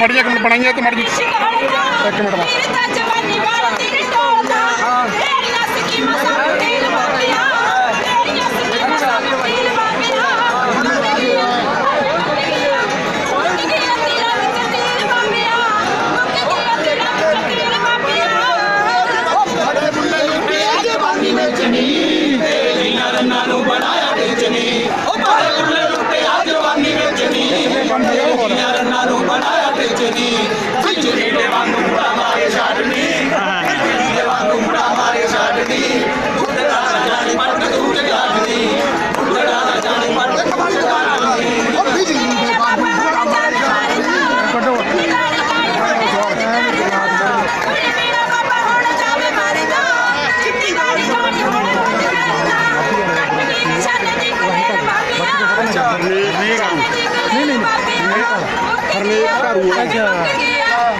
ਫੜ ਜਾ ਬਣਾਈਆਂ ਤੇ ਮੜ ਜੀ। ਇੱਕ ਮਿੰਟ ਬਸ।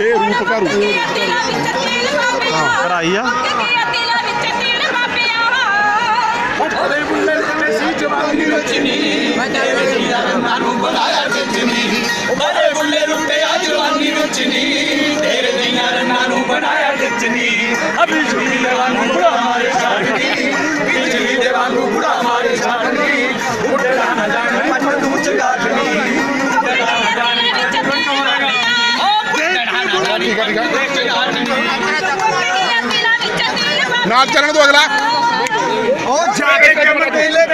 ਇਹ ਰੂਪ ਘਰੂ। ਕਰਾਈ ਆ। ਉਹਦੇ ਬੁੱਲੇ ਤੇ ਸੀ ਜਵਾਨੀ ਵਿੱਚ ਨੀ ਤੇਰੇ ਦੀਆਂ ਨੂੰ ਬਣਾਇਆ ਵਿੱਚ ਨੀ ਉਹਦੇ ਬੁੱਲੇ ਲੁੱਟੇ ਆ ਜਵਾਨੀ ਵਿੱਚ ਨੀ ਤੇਰੇ ਦੀਆਂ ਰੰਨਾਂ ਨੂੰ ਬਣਾਇਆ ਵਿੱਚ ਨੀ ਅਭੀ ਬਿਜਲੀ ਦੇ ਵਾਂਗੂ ਬੁੜਾ ਮਾਰੇ ਛਾੜਨੀ। ਬਿਜਲੀ ਦੇ ਵਾਂਗੂ ਬੁੜਾ ਮਾਰੇ ਛਾੜਨੀ। ਠੀਕ ਆ ਠੀਕ ਆ ਨਾਲ ਚੱਲਣ ਦੋ ਅਗਲਾ। ਉਹ ਜਾ ਕੇ ਕੰਮ ਪਹਿਲੇ